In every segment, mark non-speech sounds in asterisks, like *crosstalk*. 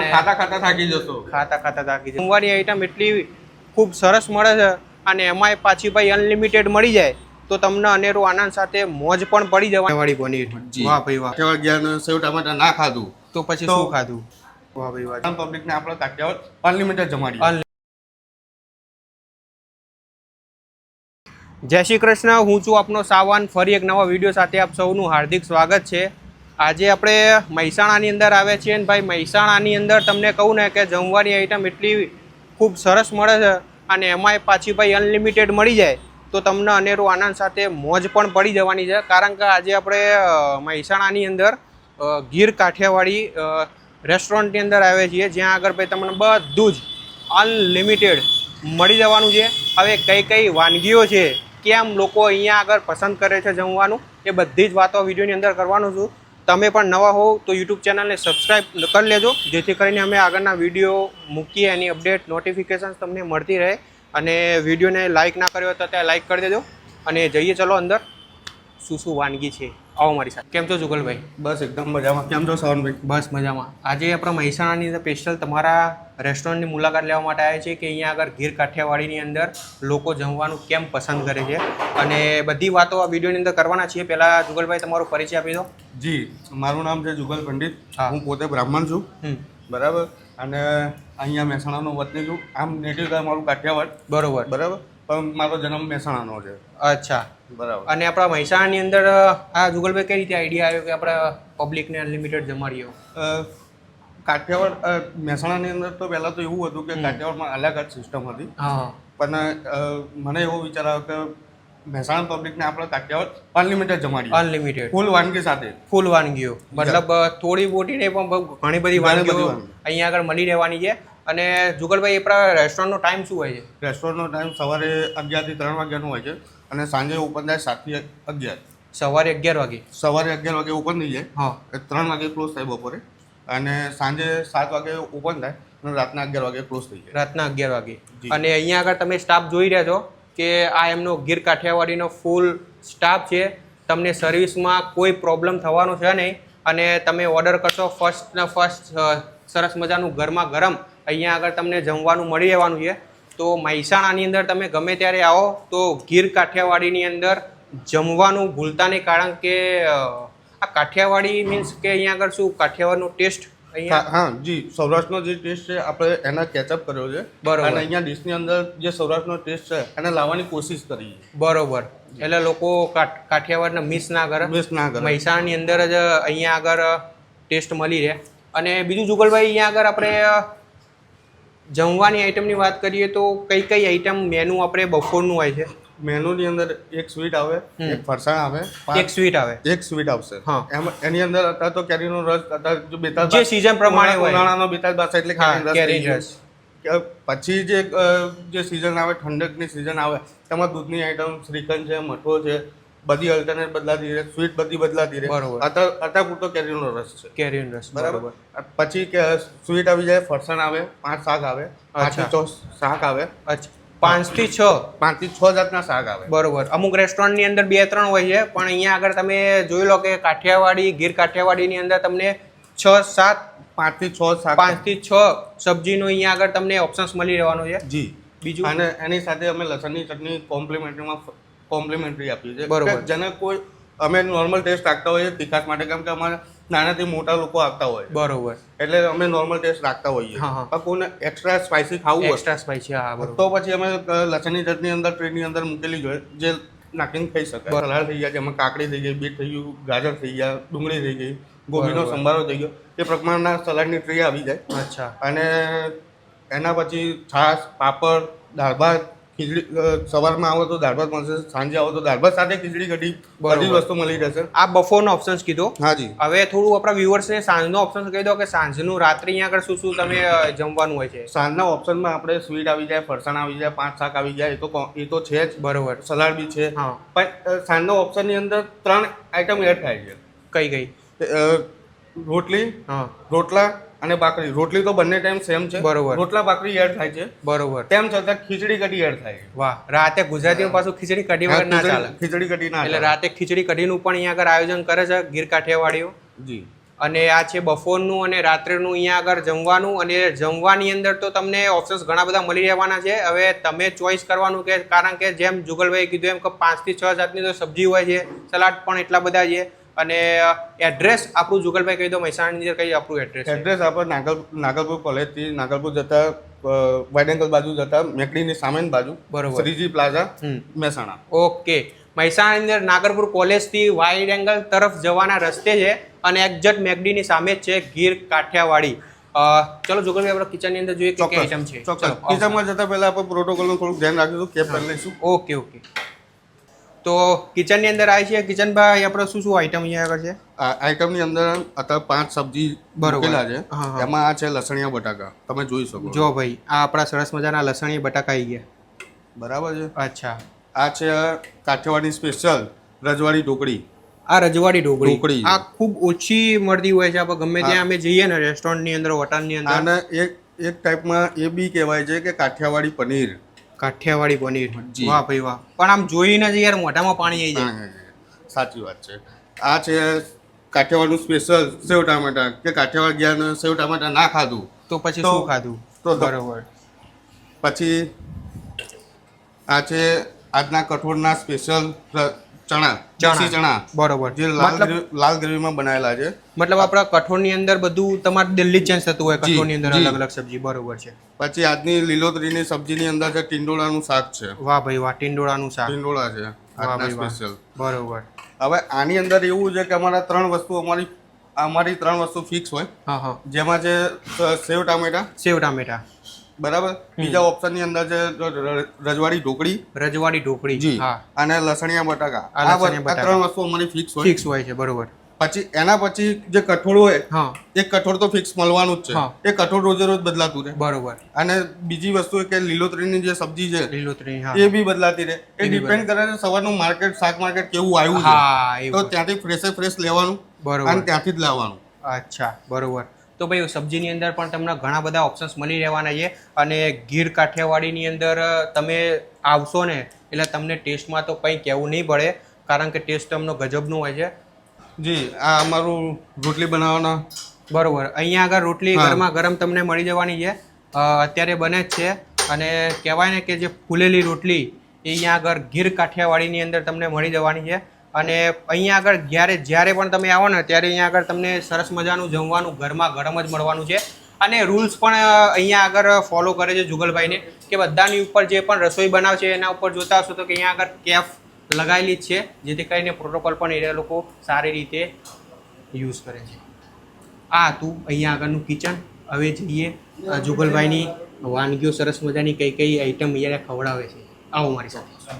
અને ખાતા ખાતા થાકી જશો. ખાતા ખાતા થાકી જશો. જમવાની આઈટમ એટલી ખૂબ સરસ મળે છે અને એમાંય પાછી ભાઈ અનલિમિટેડ મળી જાય તો તમને અનેરો આનંદ સાથે મોજ પણ પડી જવાની. વાળી પનીર. વાહ ભાઈ વાહ. કેવા ગયા સેવ ટમાટર ના ખાધું. તો પછી શું ખાધું? વાહ ભાઈ વાહ. પબ્લિક ને આપણે કાઠિયાવાડ અનલિમિટેડ જમાડી. જય શ્રી કૃષ્ણ. હું છું આપનો સાવાન. ફરી એક નવા વીડિયો સાથે આપ સૌનું હાર્દિક સ્વાગત છે. આજે આપણે મહેસાણાની અંદર આવ્યા છીએ ભાઈ મહેસાણાની અંદર તમને કહું ને કે જમવાની આઈટમ એટલી ખૂબ સરસ મળે છે અને એમાંય પાછી ભાઈ અનલિમિટેડ મળી જાય, તો તમને અનેરો આનંદ સાથે મોજ પણ પડી જવાની છે. કારણ કે આજે આપણે મહેસાણાની અંદર ગીર કાઠિયાવાડી રેસ્ટોરન્ટની અંદર આવ્યા છીએ, જ્યાં આગળ ભાઈ તમને બધું જ અનલિમિટેડ મળી જવાનું છે. હવે કઈ કઈ વાનગીઓ છે, કેમ લોકો અહીંયા આગળ પસંદ કરે છે જમવાનું, એ બધી જ વાતો વિડીયોની અંદર કરવાનું છું. તમે પણ નવા હોવ તો યુટ્યુબ ચેનલને સબસ્ક્રાઈબ કરી લેજો. જેથી કરીને અમે આગળના વીડિયો મૂકીએ એની અપડેટ નોટિફિકેશન તમને મળતી રહે. અને વિડીયોને લાઇક ના કર્યો તો ત્યાં લાઇક કરી દેજો. અને જઈએ, ચલો અંદર. શું શું વાનગી છે? આવો મારી સાથે. કેમ છો જુગલભાઈ? બસ એકદમ મજામાં. કેમ છો સવનભાઈ? બસ મજામાં. આજે આપણા મહેસાણાની અંદર સ્પેશિયલ તમારા રેસ્ટોરન્ટની મુલાકાત લેવા માટે આવ્યા છે કે અહીંયા આગળ ગીર કાઠિયાવાડીની અંદર લોકો જમવાનું કેમ પસંદ કરે છે. અને બધી વાતો આ વિડીયોની અંદર કરવાના છીએ. પહેલાં જુગલભાઈ તમારો પરિચય આપી દો. જી મારું નામ છે જુગલ પંડિત. હા. હું પોતે બ્રાહ્મણ છું. બરાબર? અને અહીંયા મહેસાણાનો વતની છું. આમ નેટિવ મારું કાઠિયાવાડ. બરાબર. બરાબર? પણ મારો જન્મ મહેસાણાનો છે. અચ્છા. બરાબર. અને આપણા મહેસાણાની અંદર આ જુગલભાઈ કઈ રીતે આઈડિયા આવ્યો કે આપણે પબ્લિકને અનલિમિટેડ જમાડીએ? કાઠિયાવાડ મહેસાણાની અંદર તો પહેલાં તો એવું હતું કે કાઠિયાવાડમાં અલગ જ સિસ્ટમ હતી. પણ મને એવો વિચાર આવ્યો કે મહેસાણા પબ્લિકને આપણે કાઠિયાવાડ અનલિમિટેડ જમાડીએ. અનલિમિટેડ ફૂલ વાનગી સાથે. ફૂલ વાનગીઓ. મતલબ થોડી મોટી નહીં પણ ઘણી બધી વાનગીઓ અહીંયા આગળ મળી રહેવાની છે. અને જુગલભાઈ આપણા રેસ્ટોરન્ટનો ટાઈમ શું હોય છે? રેસ્ટોરન્ટનો ટાઈમ સવારે અગિયારથી ત્રણ વાગ્યાનો હોય છે અને સાંજે ઓપન થાય સાતથી અગિયાર. સવારે અગિયાર વાગે? સવારે અગિયાર વાગે ઓપન થઈ જાય. હા. ત્રણ વાગે ક્લોઝ થાય બપોરે અને સાંજે સાત વાગે ઓપન થાય અને રાતના અગિયાર વાગે ક્લોઝ થઈ જાય. રાતના અગિયાર વાગે. અને અહીંયા આગળ તમે સ્ટાફ જોઈ રહ્યા છો કે આ એમનો ગીર કાઠિયાવાડીનો ફૂલ સ્ટાફ છે. તમને સર્વિસમાં કોઈ પ્રોબ્લેમ થવાનો છે નહીં. અને તમે ઓર્ડર કરશો ફર્સ્ટ ને ફર્સ્ટ સરસ મજાનું ગરમા ગરમ અહીંયા આગળ તમને જમવાનું મળી રહેવાનું છે. તો મહેસાણાની અંદર તમે ગમે ત્યારે આવો તો ગીર કાઠિયાવાડીની અંદર જમવાનું ભૂલતા નહીં કારણ કે આ કાઠિયાવાડી મીન્સ કે અહીંયા આગળ શું કાઠિયાવાડનો ટેસ્ટ અહીંયા? હા હા જી સૌરાષ્ટ્રનો જે ટેસ્ટ છે આપણે એના કેચઅપ કર્યો છે. બરોબર. અને અહીંયા ડિશની અંદર જે સૌરાષ્ટ્રનો ટેસ્ટ છે એને લાવવાની કોશિશ કરી બરોબર. એટલે લોકો કાઠિયાવાડને મિસ ના કરે. મિસ ના કરે. મહેસાણાની અંદર જ અહીંયા આગળ ટેસ્ટ મળી રહે. અને બીજું જુગલભાઈ અહીંયા આગળ આપણે જમવાની આઈટમની વાત કરીએ તો કઈ કઈ આઈટમ મેનુ આપણે બપોરનું હોય છે? મેનુની અંદર એક સ્વીટ આવે એક ફરસાણ આવે એક સ્વીટ આવે. એક સ્વીટ આવશે. હા. એમાં એની અંદર અત્યારે તો કેરીનો રસ અત્યારે જો બેતાલ જે સીઝન પ્રમાણે હોય. ઉનાળાનો બેતાલ બાસ એટલે કેરી રસ કે પછી જે જે સિઝન આવે ઠંડકની સિઝન આવે તેમાં દૂધની આઈટમ શ્રીખંડ છે મઠો છે બધી અલ્ટરનેટ બદલાતી રહે સ્વીટ બધી બદલાતી રહે. બરોબર. અત્યારે પૂરતો કેરીનો રસ છે. કેરીનો રસ બરાબર? પછી કે સ્વીટ આવી જાય ફરસાણ આવે પાંચ શાક આવે પાંચથી. છ શાક આવે. અચ્છા. પાંચથી છ પાંચથી છ જાતના શાક આવે. બરોબર. અમુક રેસ્ટોરન્ટની અંદર બે ત્રણ હોય છે પણ અહીંયા આગળ તમે જોઈ લો કે કાઠિયાવાડી ગીર કાઠિયાવાડીની અંદર તમને છ સાત પાંચથી છ શાક. પાંચથી છ સબ્જીનું અહીંયા આગળ તમને ઓપ્શન્સ મળી રહેવાનું છે. જી. બીજું? અને એની સાથે અમે લસણની ચટણી કોમ્પ્લિમેન્ટરીમાં કોમ્પ્લિમેન્ટરી આપ્યું છે. બરોબર. જેને કોઈ અમે નોર્મલ ટેસ્ટ રાખતા હોઈએ તીખાસ માટે કેમ કે અમારે નાનાથી મોટા લોકો આવતા હોય. બરોબર. એટલે અમે નોર્મલ ટેસ્ટ રાખતા હોઈએ. હા. પણ કોઈને એક્સ્ટ્રા સ્પાઇસી ખાવું હોય. એક્સ્ટ્રા સ્પાઇસી હા બરોબર. તો પછી અમે લસણની ચટણી અંદર ટ્રેની અંદર મૂકેલી જોઈએ જે નાખીને ખાઈ શકાય. સલાડ થઈ ગયા જેમાં કાકડી થઈ ગઈ બીટ થઈ ગયું ગાજર થઈ ગયા ડુંગળી થઈ ગઈ ગોબીનો સંભારો થઈ ગયો. એ પ્રમાણના સલાડની ટ્રે આવી જાય. અચ્છા. અને એના પછી છાશ પાપડ દાળ ભાત ખીચડી સવારમાં આવો તો દાળ ભાત મળશે સાંજે આવો તો દાળ ભાત સાથે ખીચડી કઢી બધી વસ્તુ મળી રહેશે. આ બફોરનો ઓપ્શન્સ કીધો. હાજી હવે થોડું આપણા વ્યુઅર્સને સાંજનો ઓપ્શન કહી દો કે સાંજનું રાત્રે અહીંયા આગળ શું શું તમે જમવાનું હોય છે? સાંજના ઓપ્શનમાં આપણે સ્વીટ આવી જાય ફરસાણ આવી જાય પાંચ શાક આવી જાય એ તો એ તો છે જ. બરોબર. સલાડ બી છે. હા. પણ સાંજના ઓપ્શનની અંદર ત્રણ આઈટમ એડ થાય છે. કઈ કઈ? રોટલી હા. રોટલા અને ભાખરી. રોટલી તો બંને ટાઈમ સેમ છે. બરોબર. રોટલા ભાખરી એડ થાય છે. બરોબર. તેમ છતાં ખીચડી કઢી એડ થાય છે. વાહ. રાતે ગુજરાતીઓ પાછું ખીચડી કઢી વગર ના ચાલે. ખીચડી કઢી ના એટલે રાતે ખીચડી કઢીનું પણ અહીંયા આગળ આયોજન કરે છે ગીર કાઠિયાવાડીઓ. જી. અને આ છે બપોરનું અને રાત્રેનું અહીંયા આગળ જમવાનું. અને જમવાની અંદર તો તમને ઓપ્શન્સ ઘણા બધા મળી રહેવાના છે. હવે તમે ચોઈસ કરવાનું કે કારણ કે જેમ જુગલભાઈ કીધું એમ કે પાંચથી છ જાતની તો સબ્જી હોય છે સલાડ પણ એટલા બધા છે. અને એડ્રેસ આપણું જુગલભાઈ કહી દો મહેસાણાની અંદર કઈ આપણું એડ્રેસ એડ્રેસ આપણે નાગલ નાગલપુર કોલેજથી નાગલપુર જતા વાઇડ એંગલ બાજુ જતા મેકડીની સામેની બાજુ બરોબર. શ્રીજી પ્લાઝા મહેસાણા. ઓકે. મહેસાણાની અંદર નાગરપુર કોલેજથી વાઇડ એંગલ તરફ જવાના રસ્તે છે અને એક્ઝેક્ટ મેકડીની સામે જ છે ગીર કાઠિયાવાડી. ચલો જોગલભાઈ આપણે કિચનની અંદર જોઈએ કે આઈટમ છે? કિચનમાં જતા પહેલા આપણે પ્રોટોકોલનું થોડુંક ધ્યાન રાખીશું કેપ કરી લઈશું ઓકે ઓકે. તો કિચનની અંદર આવી છે. કિચનભાઈ આપણે શું શું આઈટમ અહીંયા આગળ છે? આઈટમની અંદર અત્યારે પાંચ સબ્જી બરોબર. છે. એમાં આ છે લસણિયા બટાકા. તમે જોઈ શકો. જો ભાઈ આ આપણા સરસ મજાના લસણી બટાકા આવી ગયા. બરાબર છે? અચ્છા. આ છે કાઠિયાવાડી સ્પેશિયલ રજવાડી ઢોકળી. આ રજવાડી ઢોકળી. ઢોકળી. આ ખૂબ ઓછી મળતી હોય છે આપણે ગમે ત્યાં અમે જઈએ ને રેસ્ટોરન્ટની અંદર હોટલની અંદર. અને એક એક ટાઈપમાં એ બી કહેવાય છે કે કાઠિયાવાડી પનીર. કાઠિયાવાડી પનીર વાહ ભાઈ વાહ. પણ આમ જોઈને જ યાર મોઢામાં પાણી આવી જાય. સાચી વાત છે. આ છે કાઠિયાવાડનું સ્પેશિયલ સેવ ટામેટા. કે કાઠિયાવાડ ગયા સેવ ટામેટા ના ખાધું. તો પછી શું ખાધું? તો બરોબર. પછી આ છે આજના કઠોળના સ્પેશિયલ ચણા ચણા. ચણા. બરોબર. જે લાલ લાલ ગ્રેવીમાં બનાવેલા છે. મતલબ આપણા કઠોળની અંદર બધું તમારે દિલ્હી ચેન્જ થતું હોય કઠોળની અંદર અલગ અલગ સબ્જી બરોબર છે. પછી આજની લીલોતરીની સબ્જીની અંદર છે ટીંડોળાનું શાક છે. વાહ ભાઈ વાહ ટીંડોળાનું શાક. ટીંડોળા છે આજના સ્પેશિયલ બરોબર. હવે આની અંદર એવું છે કે અમારા ત્રણ વસ્તુ અમારી અમારી ત્રણ વસ્તુ ફિક્સ હોય. હા હા. જેમાં છે સેવ ટામેટા. સેવ ટામેટા. બરાબર? બીજા ઓપ્શનની અંદર છે રજવાડી ઢોકળી. રજવાડી ઢોકળી જી. હા. અને લસણિયા બટાકા. આ. ત્રણ વસ્તુ અમારી ફિક્સ હોય. ફિક્સ હોય છે બરોબર. પછી એના પછી જે કઠોળ હોય એ કઠોળ તો ફિક્સ મળવાનું જ છે. એ કઠોળ રોજે રોજ બદલાતું રહે. બરોબર. અને બીજી વસ્તુ કે લીલોતરીની જે સબ્જી છે લીલોતરી એ બી બદલાતી રહે. એ ડિપેન્ડ કરે છે સવારનું માર્કેટ શાક માર્કેટ કેવું આવ્યું છે. તો ત્યાંથી ફ્રેશે ફ્રેશ લેવાનું બરોબર. અને ત્યાંથી જ લાવવાનું. અચ્છા બરોબર. તો ભાઈ સબ્જીની અંદર પણ તમને ઘણા બધા ઓપ્શન્સ મળી રહેવાના છે. અને ગીર કાઠિયાવાડીની અંદર તમે આવશો ને એટલે તમને ટેસ્ટમાં તો કંઈ કહેવું નહીં પડે કારણ કે ટેસ્ટ તમને ગજબનું હોય છે. જી આ અમારું રોટલી બનાવવાના. બરોબર. અહીંયા આગળ રોટલી. ગરમા ગરમ તમને મળી જવાની છે. અત્યારે બને જ છે. અને કહેવાય ને કે જે ફૂલેલી રોટલી એ અહીંયા આગળ ગીર કાઠિયાવાડીની અંદર તમને મળી જવાની છે. અને અહીંયા આગળ જ્યારે જ્યારે પણ તમે આવો ને ત્યારે અહીંયા આગળ તમને સરસ મજાનું જમવાનું ઘરમાં ગરમ જ મળવાનું છે. અને રૂલ્સ પણ અહીંયા આગળ ફોલો કરે છે જુગલભાઈને કે બધાની ઉપર જે પણ રસોઈ બનાવશે એના ઉપર જોતા હશો તો કે અહીંયા આગળ કેફ લગાવેલી જ છે, જેથી કરીને પ્રોટોકોલ પણ એ લોકો સારી રીતે યુઝ કરે છે. આ હતું અહીંયા આગળનું કિચન હવે જઈએ જુગલભાઈની વાનગીઓ સરસ મજાની કઈ કઈ આઈટમ અહીંયા ખવડાવે છે. આવો મારી સાથે.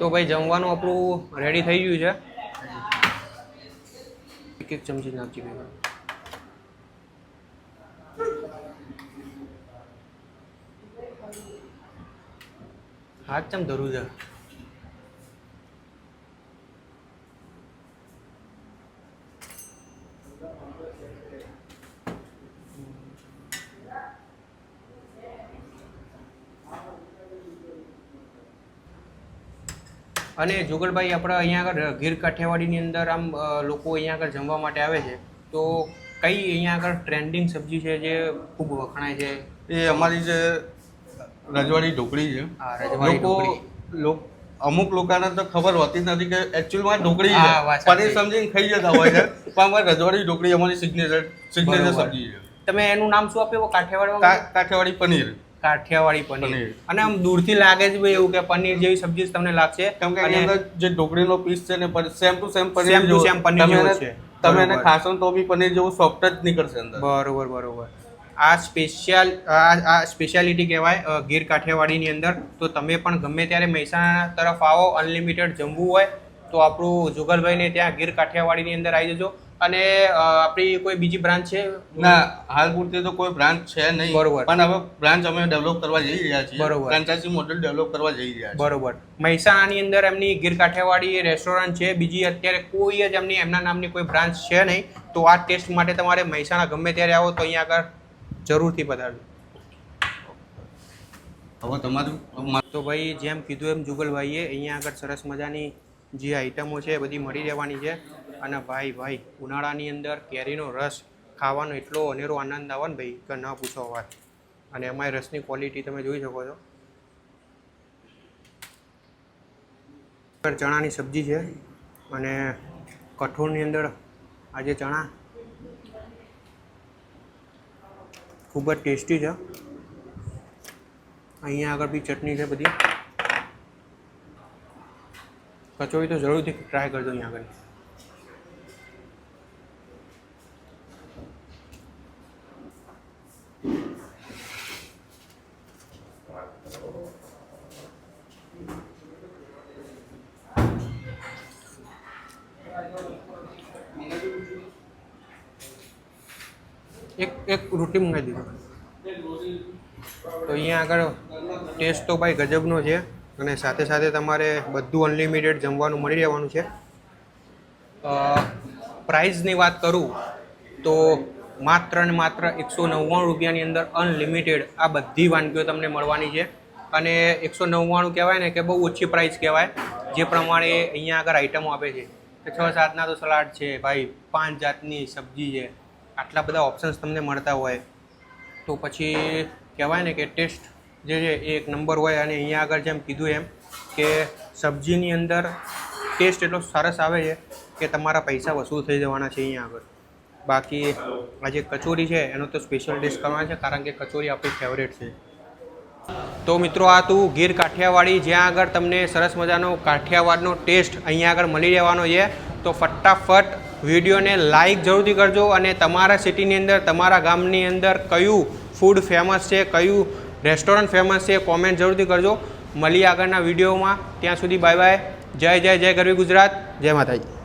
તો ભાઈ જમવાનું આપણું રેડી થઈ ગયું છે. એક એક ચમચી નાખજી ભાઈ હાથ ચમ ધરું છે? અને જુગલભાઈ આપણે અહીંયા આગળ ગીર કાઠિયાવાડીની અંદર આમ લોકો અહીંયા આગળ જમવા માટે આવે છે. તો કઈ અહીંયા આગળ ટ્રેન્ડિંગ સબ્જી છે જે ખૂબ વખણાય છે? એ અમારી જે રજવાડી ઢોકળી છે. લોકો લોક- અમુક લોકોને તો ખબર હોતી નથી કે એકચ્યુઅલમાં ઢોકળી પનીર સમજીને ખાઈ જતા હોય છે. *laughs* પણ અમારી રજવાડી ઢોકળી અમારી સિગ્નેચર સિગ્નેચર સબ્જી છે. તમે એનું નામ શું આપ્યું? કાઠિયાવાડમાં? કાઠિયાવાડી પનીર. કાઠિયાવાડી પનીર પનીર. અને આમ દૂરથી લાગે છે ભાઈ એવું કે પનીર જેવી સબ્જી તમને લાગશે કેમ કે એની અંદર જે ઢોકળીનો પીસ છે ને સેમ ટુ સેમ પનીર જેવો. પનીર તમે જેવો છે. તમે એને. ખાશો તો બી પનીર જેવું સોફ્ટ જ નીકળશે અંદર બરોબર બરોબર આ સ્પેશિયલ આ આ સ્પેશિયાલિટી કહેવાય ગીર કાઠિયાવાડીની અંદર તો તમે પણ ગમે ત્યારે મહેસાણા તરફ આવો અનલિમિટેડ જમવું હોય તો આપણું જુગલભાઈને ત્યાં ગીર કાઠિયાવાડીની અંદર આવી જજો અને આપણી કોઈ બીજી બ્રાન્ચ છે? ના હાલ પૂરતી તો કોઈ બ્રાન્ચ છે નહીં. બરોબર. પણ હવે બ્રાન્ચ અમે ડેવલપ કરવા જઈ રહ્યા છીએ. બરોબર. ફ્રેન્ચાઇઝી મોડેલ ડેવલપ કરવા જઈ રહ્યા છીએ. બરોબર. મહેસાણાની અંદર એમની ગીર કાઠિયાવાડી રેસ્ટોરન્ટ છે. બીજી અત્યારે કોઈ જ એમની એમના નામની કોઈ બ્રાન્ચ છે નહીં. તો આ ટેસ્ટ માટે તમારે મહેસાણા ગમે ત્યારે આવો તો અહીંયા આગળ જરૂરથી પધારજો. હવે તમારું તો ભાઈ જેમ કીધું એમ જુગલભાઈએ અહીંયા આગળ સરસ મજાની જે આઈટમો છે એ બધી મળી રહેવાની છે. અને ભાઈ ભાઈ, ઉનાળાની અંદર કેરીનો રસ ખાવાનો એટલો અનેરો આનંદ આવે ને ભાઈ કે ન પૂછો વાત. અને એમાંય રસની ક્વોલિટી તમે જોઈ શકો છો. ચણાની સબ્જી છે અને કઠોળની અંદર આજે ચણા ખૂબ જ ટેસ્ટી છે. અહીંયા આગળ બી ચટણી છે બધી. કચોરી તો જરૂરથી ટ્રાય કરજો અહીંયા આગળ. એક એક રોટી મંગાવી દીધો. તો અહીંયા આગળ ટેસ્ટ તો ભાઈ ગજબનો છે અને સાથે સાથે તમારે બધું અનલિમિટેડ જમવાનું મળી રહેવાનું છે. પ્રાઇઝની વાત કરું તો માત્ર ને માત્ર એકસો નવ્વાણું રૂપિયાની અંદર અનલિમિટેડ આ બધી વાનગીઓ તમને મળવાની છે. અને એકસો નવ્વાણું કહેવાય ને કે બહુ ઓછી પ્રાઇસ કહેવાય, જે પ્રમાણે અહીંયા આગળ આઈટમો આપે છે. છ સાતના તો સલાડ છે, ભાઈ પાંચ જાતની સબ્જી છે. આટલા બધા ઓપ્શન્સ તમને મળતા હોય. તો પછી કહેવાય ને કે ટેસ્ટ જે છે એ એક નંબર હોય અને અહીંયા આગળ જેમ કીધું એમ કે સબ્જીની અંદર ટેસ્ટ એટલો સરસ આવે છે કે તમારા પૈસા વસૂલ થઈ જવાના છે અહીંયા આગળ. બાકી આ જે કચોરી છે, એનો તો સ્પેશિયલ ડિશ કરવાનો છે, કારણ કે કચોરી આપણી ફેવરેટ છે. તો મિત્રો આ તું ગીર કાઠિયાવાડી, જ્યાં આગળ તમને સરસ મજાનો કાઠિયાવાડનો ટેસ્ટ અહીંયા આગળ મળી રહેવાનો છે, તો ફટાફટ વિડીયોને લાઈક જરૂરથી કરજો અને તમારા સિટીની અંદર, તમારા ગામની અંદર કયું ફૂડ ફેમસ છે, કયું રેસ્ટોરન્ટ ફેમસ છે કોમેન્ટ જરૂરથી કરજો. મળીએ આગળના વિડીયોમાં. ત્યાં સુધી બાય બાય જય જય જય ગરવી ગુજરાત. જય માતાજી.